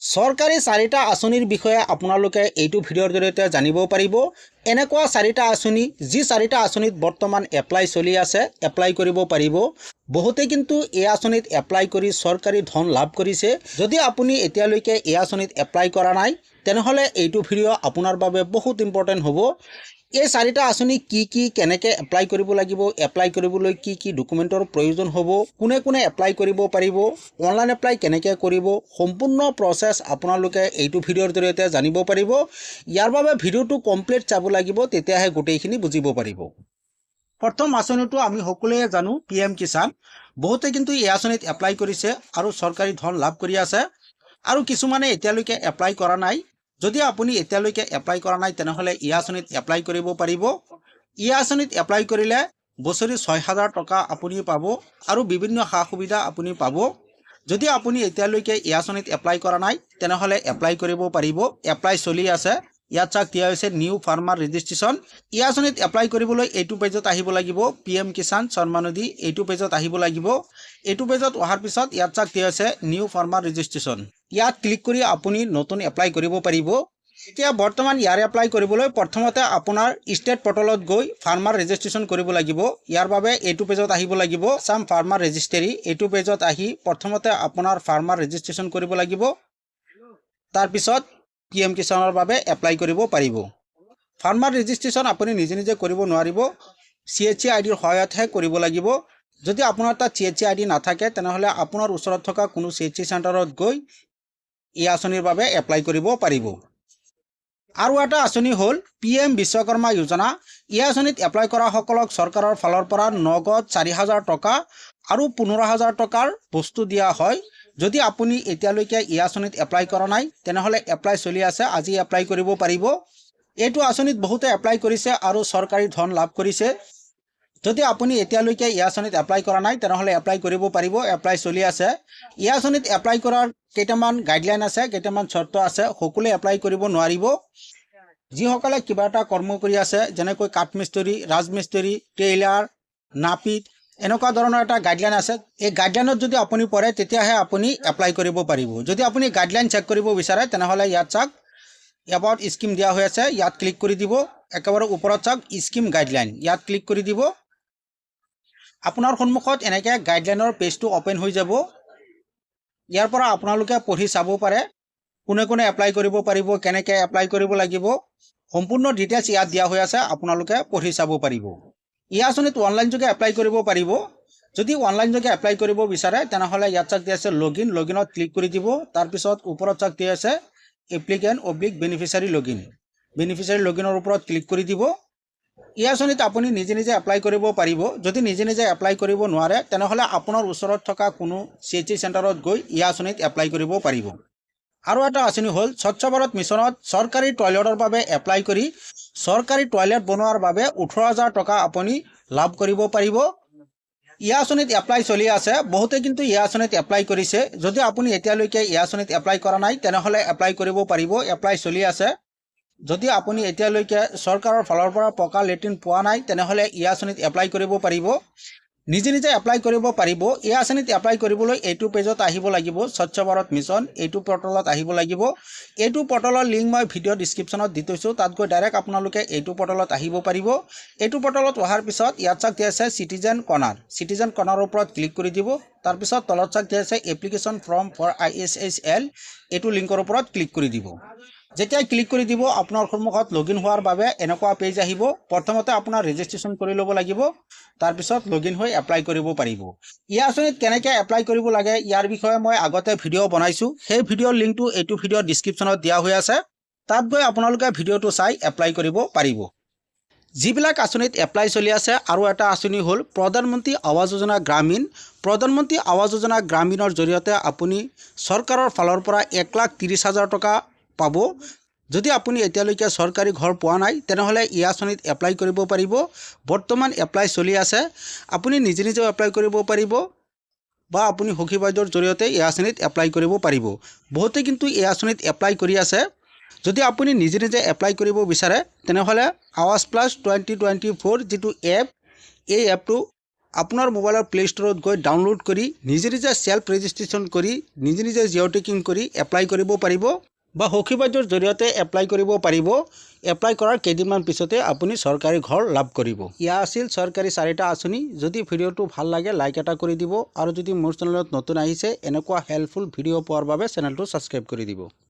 চৰকাৰী চাৰিটা আঁচনিৰ বিষয়ে আপোনালোকে এইটো ভিডিঅ'ৰ জৰিয়তে জানিব পাৰিব। এনেকুৱা চাৰিটা আঁচনি, যি চাৰিটা আঁচনিত বৰ্তমান এপ্লাই চলি আছে এপ্লাই কৰিব পাৰিব। বহুতে কিন্তু এই আঁচনিত এপ্লাই কৰি চৰকাৰী ধন লাভ কৰিছে। যদি আপুনি এতিয়ালৈকে এই আঁচনিত এপ্লাই কৰা নাই তেনেহ'লে এইটো ভিডিঅ' আপোনাৰ বাবে বহুত ইম্পৰ্টেণ্ট হ'ব। এই চাৰিটা আঁচনি কি কি, কেনেকৈ এপ্লাই কৰিব লাগিব এপ্লাই কৰিবলৈ কি কি ডকুমেণ্টৰ প্ৰয়োজন হ'ব, কোনে কোনে এপ্লাই কৰিব পাৰিব অনলাইন এপ্লাই কেনেকৈ কৰিব, সম্পূৰ্ণ প্ৰচেছ আপোনালোকে এইটো ভিডিঅ'ৰ জৰিয়তে জানিব পাৰিব। ইয়াৰ বাবে ভিডিঅ'টো কমপ্লিট চাব লাগিব, তেতিয়াহে গোটেইখিনি বুজিব পাৰিব। প্ৰথম আঁচনিটো আমি সকলোৱে জানো পি এম কিষাণ বহুতে কিন্তু এই আঁচনিত এপ্লাই কৰিছে আৰু চৰকাৰী ধন লাভ কৰি আছে। আৰু কিছুমানে এতিয়ালৈকে এপ্লাই কৰা নাই। যদি আপুনি এতিয়ালৈকে এপ্লাই কৰা নাই তেনেহ'লে ই আঁচনিত এপ্লাই কৰিব পাৰিব। ই আঁচনিত এপ্লাই কৰিলে বছৰি ছয় হাজাৰ টকা আপুনি পাব আৰু বিভিন্ন সা সুবিধা আপুনি পাব। যদি আপুনি এতিয়ালৈকে ই আঁচনিত এপ্লাই কৰা নাই তেনেহ'লে এপ্লাই কৰিব পাৰিব। এপ্লাই চলি আছে। ইয়াত চাওক দিয়া হৈছে নিউ ফাৰ্মাৰ ৰেজিষ্ট্ৰেশ্যন ই আঁচনিত এপ্লাই কৰিবলৈ এইটো পেজত আহিব লাগিব। পি এম কিষাণ শৰ্মানদী এইটো পেজত আহিব লাগিব। এইটো পেজত অহাৰ পিছত ইয়াত চাওক দিয়া হৈছে নিউ ফাৰ্মাৰ ৰেজিষ্ট্ৰেশ্যন ইয়াত ক্লিক কৰি আপুনি নতুন এপ্লাই কৰিব পাৰিব। এতিয়া বৰ্তমান ইয়াৰ এপ্লাই কৰিবলৈ প্ৰথমতে আপোনাৰ ষ্টেট পৰ্টেলত গৈ ফাৰ্মাৰ ৰেজিষ্ট্ৰেশ্যন কৰিব লাগিব। ইয়াৰ বাবে এইটো পেজত আহিব লাগিব চাম ফাৰ্মাৰ ৰেজিষ্ট্ৰী এইটো পেজত আহি প্ৰথমতে আপোনাৰ ফাৰ্মাৰ ৰেজিষ্ট্ৰেশ্যন কৰিব লাগিব। তাৰপিছত পি এম কিষাণৰ বাবে এপ্লাই কৰিব পাৰিব। ফাৰ্মাৰ ৰেজিষ্ট্ৰেশ্যন আপুনি নিজে নিজে কৰিব নোৱাৰিব। চি এইচ চি আই ডিৰ সহায়তহে কৰিব লাগিব। যদি আপোনাৰ তাত C H C I D নাথাকে তেনেহ'লে আপোনাৰ ওচৰত থকা কোনো চি এইচ চি চেণ্টাৰত গৈ এই আঁচনিৰ বাবে এপ্লাই কৰিব পাৰিব। আৰু এটা আঁচনি হ'ল পি এম বিশ্বকৰ্মা যোজনা। এই আঁচনিত এপ্লাই কৰাসকলক চৰকাৰৰ ফালৰ পৰা নগদ চাৰি হাজাৰ টকা আৰু পোন্ধৰ হাজাৰ টকাৰ বস্তু দিয়া হয়। যদি আপুনি এতিয়ালৈকে এই আঁচনিত এপ্লাই কৰা নাই, তেনেহ'লে এপ্লাই চলি আছে, আজি এপ্লাই কৰিব পাৰিব। এইটো আঁচনিত বহুতে এপ্লাই কৰিছে আৰু চৰকাৰী ধন লাভ কৰিছে। যদি আপুনি এতিয়ালৈকে এই আঁচনিত এপ্লাই কৰা নাই তেনেহ'লে এপ্লাই কৰিব পাৰিব এপ্লাই চলি আছে। এই আঁচনিত এপ্লাই কৰাৰ কেইটামান গাইডলাইন আছে কেইটামান চৰ্ত আছে সকলোৱে এপ্লাই কৰিব নোৱাৰিব। যিসকলে কিবা এটা কৰ্ম কৰি আছে যেনেকৈ কাঠমিস্ত্ৰী ৰাজমিস্ত্ৰী টেইলাৰ নাপিত এনেকুৱা ধৰণৰ এটা গাইডলাইন আছে। এই গাইডলাইনত যদি আপুনি পঢ়ে তেতিয়াহে আপুনি এপ্লাই কৰিব পাৰিব। যদি আপুনি গাইডলাইন চেক কৰিব বিচাৰে তেনেহ'লে ইয়াত চাওক এবাউট স্কিম দিয়া হৈ আছে ইয়াত ক্লিক কৰি দিব। একেবাৰে ওপৰত চাওক স্কিম গাইডলাইন ইয়াত ক্লিক কৰি দিব। আপোনাৰ সন্মুখত এনেকৈ গাইডলাইনৰ পেজটো অ'পেন হৈ যাব। ইয়াৰ পৰা আপোনালোকে পঢ়ি চাব পাৰে, কোনে কোনে এপ্লাই কৰিব পাৰিব, কেনেকৈ এপ্লাই কৰিব লাগিব। সম্পূৰ্ণ ডিটেইলছ ইয়াত দিয়া হৈ আছে, আপোনালোকে পঢ়ি চাব পাৰিব। এই আঁচনিত অনলাইন যোগে এপ্লাই কৰিব পাৰিব। যদি অনলাইন যোগে এপ্লাই কৰিব বিচাৰে, তেনেহ'লে ইয়াত চাক দিয়া আছে লগ ইন লগ ইনত ক্লিক কৰি দিব। তাৰপিছত ওপৰত চাক দিয়া আছে applicant oblique beneficiary log in beneficiary log ইনৰ ওপৰত ক্লিক কৰি দিব। এই আঁচনিত আপুনি নিজে নিজে এপ্লাই কৰিব পাৰিব। যদি নিজে নিজে এপ্লাই কৰিব নোৱাৰে, তেনেহ'লে আপোনাৰ ওচৰত থকা কোনো চি এইচ চি চেণ্টাৰত গৈ এই আঁচনিত এপ্লাই কৰিব পাৰিব। আৰু এটা আঁচনি হ'ল, স্বচ্ছ ভাৰত মিছনত চৰকাৰী টয়লেটৰ বাবে এপ্লাই কৰি চৰকাৰী টয়লেট বনোৱাৰ বাবে ওঠৰ হাজাৰ টকা আপুনি লাভ কৰিব পাৰিব। এই আঁচনিত এপ্লাই চলি আছে, বহুতে কিন্তু এই আঁচনিত এপ্লাই কৰিছে। যদি আপুনি এতিয়ালৈকে এই আঁচনিত এপ্লাই কৰা নাই, তেনেহ'লে এপ্লাই কৰিব পাৰিব। এপ্লাই চলি আছে। যদি আপুনি এতিয়ালৈকে চৰকাৰৰ ফালৰ পৰা পকা লেট্ৰিন পোৱা নাই তেনেহ'লে এই আঁচনিত এপ্লাই কৰিব পাৰিব। নিজে নিজে এপ্লাই কৰিব পাৰিব। এই আঁচনিত এপ্লাই কৰিবলৈ এইটো পেজত আহিব লাগিব স্বচ্ছ ভাৰত মিছন এইটো পৰ্টেলত আহিব লাগিব। এইটো পৰ্টেলৰ লিংক মই ভিডিঅ' ডিছক্ৰিপশ্যনত দি থৈছোঁ। তাত গৈ ডাইৰেক্ট আপোনালোকে এইটো পৰ্টেলত আহিব পাৰিব। এইটো পৰ্টেলত অহাৰ পিছত ইয়াত চাক দিয়া আছে চিটিজেন কৰ্ণাৰ চিটিজেন কৰ্ণাৰৰ ওপৰত ক্লিক কৰি দিব। তাৰপিছত তলত চাক দিয়া আছে application form for I S H L এইটো লিংকৰ ওপৰত ক্লিক কৰি দিব। যেতিয়া ক্লিক কৰি দিব আপোনাৰ সন্মুখত লগ ইন হোৱাৰ বাবে এনেকুৱা পেজ আহিব। প্ৰথমতে আপোনাৰ ৰেজিষ্ট্ৰেশ্যন কৰি ল'ব লাগিব। তাৰপিছত লগ ইন হৈ এপ্লাই কৰিব পাৰিব। এই আঁচনিত কেনেকৈ এপ্লাই কৰিব লাগে ইয়াৰ বিষয়ে মই আগতে ভিডিঅ' বনাইছোঁ। সেই ভিডিঅ'ৰ লিংকটো এইটো ভিডিঅ'ৰ ডিছক্ৰিপশ্যনত দিয়া হৈ আছে। তাত গৈ আপোনালোকে ভিডিঅ'টো চাই এপ্লাই কৰিব পাৰিব। যিবিলাক আঁচনিত এপ্লাই চলি আছে আৰু এটা আঁচনি হ'ল প্ৰধানমন্ত্ৰী আৱাস যোজনা গ্ৰামীণ। প্ৰধানমন্ত্ৰী আৱাস যোজনা গ্ৰামীণৰ জৰিয়তে আপুনি চৰকাৰৰ ফালৰ পৰা এক লাখ ত্ৰিছ হাজাৰ টকা পাব। যদি আপুনি এতিয়ালৈকে চৰকাৰী ঘৰ পোৱা নাই তেনেহ'লে এই আঁচনিত এপ্লাই কৰিব পাৰিব। বৰ্তমান এপ্লাই চলি আছে। আপুনি নিজে নিজেও এপ্লাই কৰিব পাৰিব বা আপুনি সখী বাইদেউৰ জৰিয়তে এই আঁচনিত এপ্লাই কৰিব পাৰিব। বহুতে কিন্তু এই আঁচনিত এপ্লাই কৰি আছে। যদি আপুনি নিজে নিজে এপ্লাই কৰিব বিচাৰে তেনেহ'লে Awaaz plus twenty twenty four যিটো এপ এই এপটো আপোনাৰ মোবাইলৰ প্লে' ষ্ট'ৰত গৈ ডাউনলোড কৰি নিজে নিজে ছেল্ফ ৰেজিষ্ট্ৰেশ্যন কৰি নিজে নিজে জিঅ' টেকিং কৰি এপ্লাই কৰিব পাৰিব। বা সখীবাদ্যৰ জৰিয়তে এপ্লাই কৰিব পাৰিব। এপ্লাই কৰাৰ কেইদিনমান পিছতে আপুনি চৰকাৰী ঘৰ লাভ কৰিব। ইয়া আছিল চৰকাৰী চাৰিটা আঁচনি। যদি ভিডিঅ'টো ভাল লাগে লাইক এটা কৰি দিব। আৰু যদি মোৰ চেনেলত নতুন আহিছে এনেকুৱা হেল্পফুল ভিডিঅ' পোৱাৰ বাবে চেনেলটো ছাবস্ক্ৰাইব কৰি দিব।